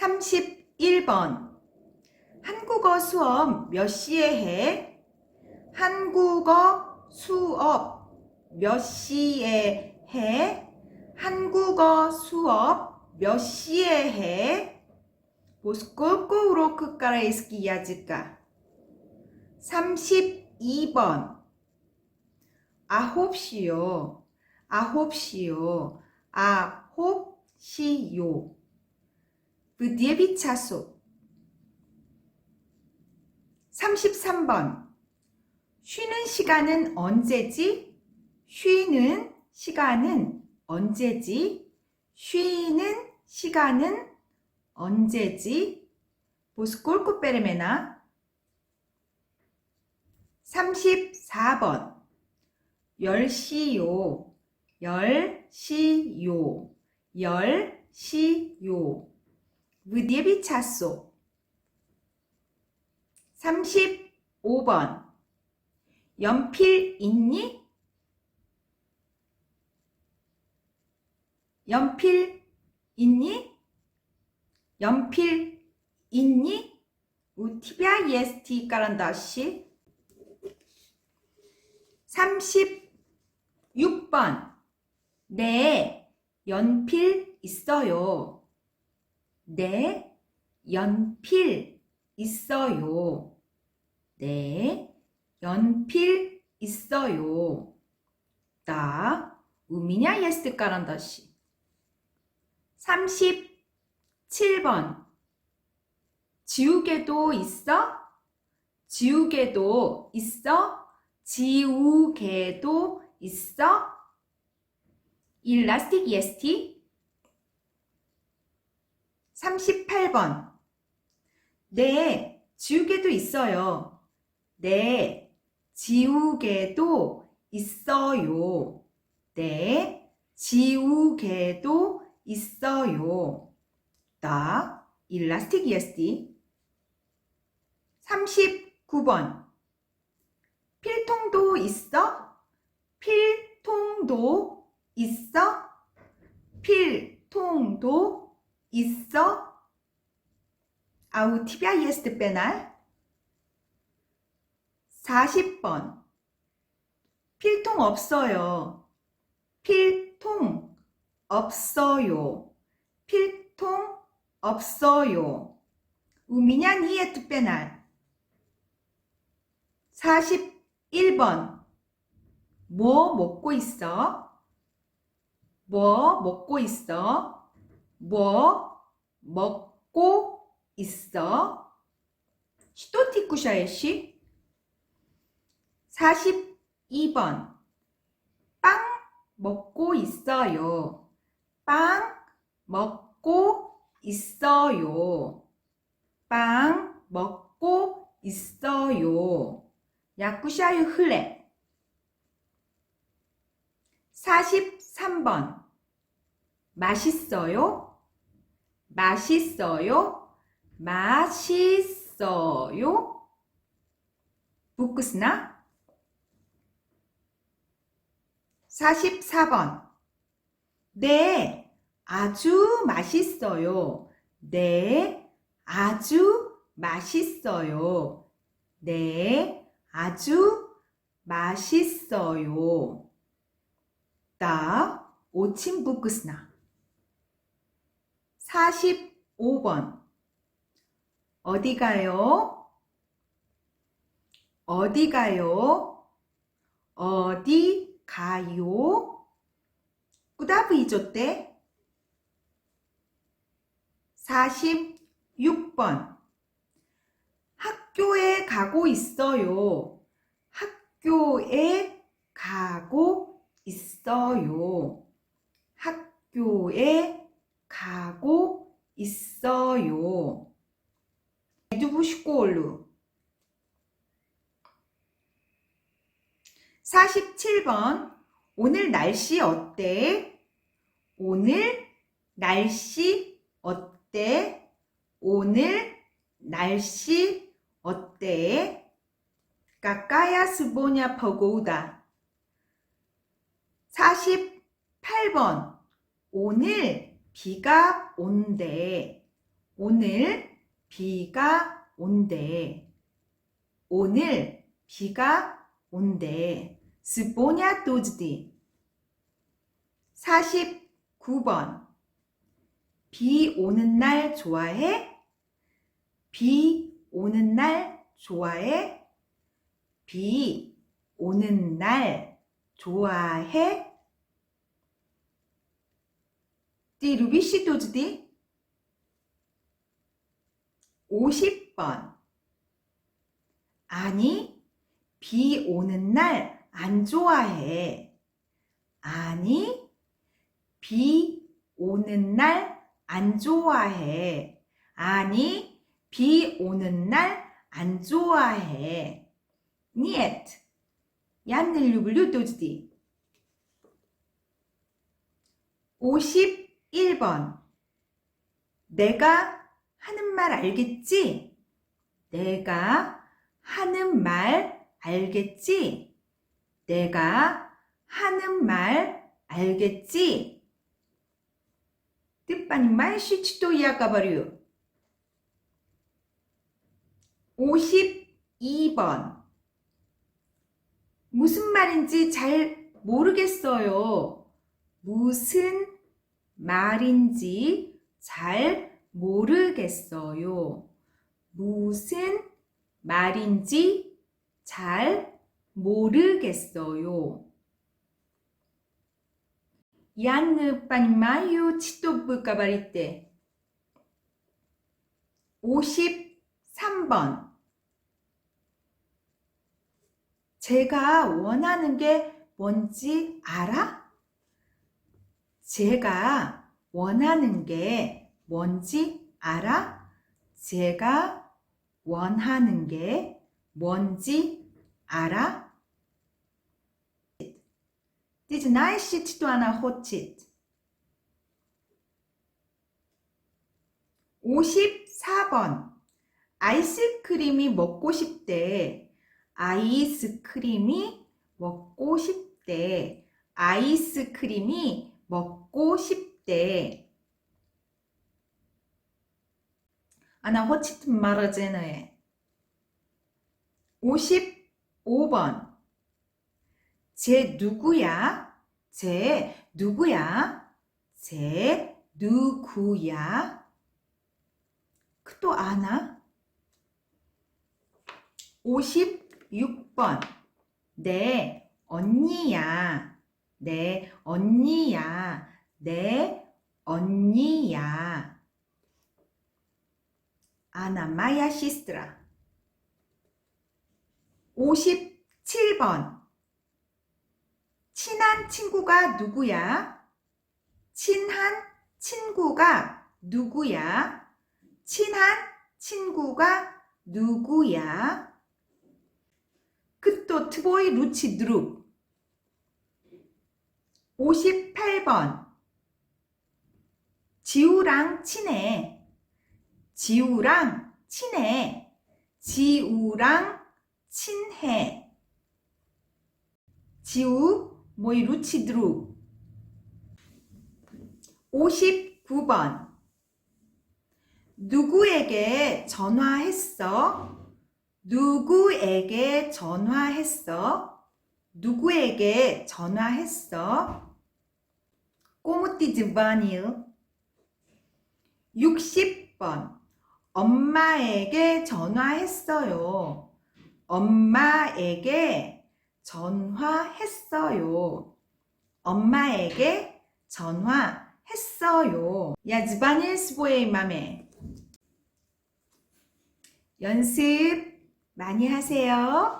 31번. 한국어 수업 몇 시에 해? 한국어 수업 몇 시에 해? 한국어 수업 몇 시에 해? 보스콜코 우로 크 까라 이스키 야즈까 32번 아홉 시요 아홉 시요 아홉 시요 브디에비 차소 33번. 쉬는 시간은 언제지? 쉬는 시간은 언제지? 쉬는 시간은 언제지? 보스콜코 페르메나. 34번. 10시요. 10시요. 10시요 무디에비 차소 35번 연필 있니? 연필 있니? 연필 있니? 우티비아 예스티 까란다시 36번 네, 연필 있어요. 네, 연필 있어요. 네, 연필 있어요. 나, 우미냐 예스트 까란다시. 37번. 지우개도 있어? 지우개도 있어? 지우개도 있어? 일라스틱 예스티? 38번. 네, 지우개도 있어요. 네, 지우개도 있어요. 네, 지우개도 있어요. 나, 일라스틱 예스티. 39번. 필통도 있어? 필통도 있어? 필통도 있어? 아우 예스트 빼날 40번 필통 없어요. 필통 없어요. 필통 없어요. 우미냐 니에트 빼날 41번 뭐 먹고 있어? 뭐 먹고 있어? 뭐 먹고 있어? 시토티쿠샤에시 42번 빵 먹고 있어요. 빵 먹고 있어요. 빵 먹고 있어요. 야쿠샤유 흘레 43번 맛있어요? 맛있어요? 맛있어요? 부크스나 44번 네, 아주 맛있어요. 네, 아주 맛있어요. 네, 아주 맛있어요. 나 오친 부크스나 45번 어디 가요? 어디 가요? 어디 가요? 꾸다브 이조때 46번 학교에 가고 있어요. 학교에 가고 있어요. 학교에 있어요. 두부 슈콜루 47번 오늘 날씨 어때? 오늘 날씨 어때? 오늘 날씨 어때? 까까야 스보냐 버고우다 48번 오늘 비가 온대. 오늘 비가 온대. 오늘 비가 온대. 스포냐 도즈디. 49번. 비 오는 날 좋아해? 비 오는 날 좋아해? 비 오는 날 좋아해? 띠 루비시 도즈디 50번. 아니 비 오는 날 안 좋아해. 아니 비 오는 날 안 좋아해. 아니 비 오는 날 안 좋아해. niet 얀늘 루블루 도즈디 51번. 내가 하는 말 알겠지? 내가 하는 말 알겠지? 내가 하는 말 알겠지? 뜻반이 말시 치도 이야가버려. 52번. 무슨 말인지 잘 모르겠어요. 무슨 말인지 잘 모르겠어요. 무슨 말인지 잘 모르겠어요. 얀느 빠니마요 치토브 까바리떼 53번 제가 원하는 게 뭔지 알아? 제가 원하는 게 뭔지 알아? 제가 원하는 게 뭔지 알아? Dit 나이시치도 하나 호칫 54번 아이스크림이 먹고 싶대 아이스크림이 먹고 싶대 아이스크림이 먹고 싶대. 아나 호치트 말하제너에. 55번. 쟤 누구야? 쟤 누구야? 쟤 누구야? 또 아나? 56번. 내 언니야. 내 언니야. 내 언니야. 아나 마야 시스트라. 57번. 친한 친구가 누구야? 친한 친구가 누구야? 친한 친구가 누구야? 그또 트보이 루치 드룹 58번 지우랑 친해 지우랑 친해 지우랑 친해 지우 모이 루치 드룹 59번 누구에게 전화했어? 누구에게 전화했어? 누구에게 전화했어? 꼬무띠 즈 바니요 60번 엄마에게 전화했어요. 엄마에게 전화했어요. 엄마에게 전화했어요. 야즈바닐 스보의 맘에 연습 많이 하세요.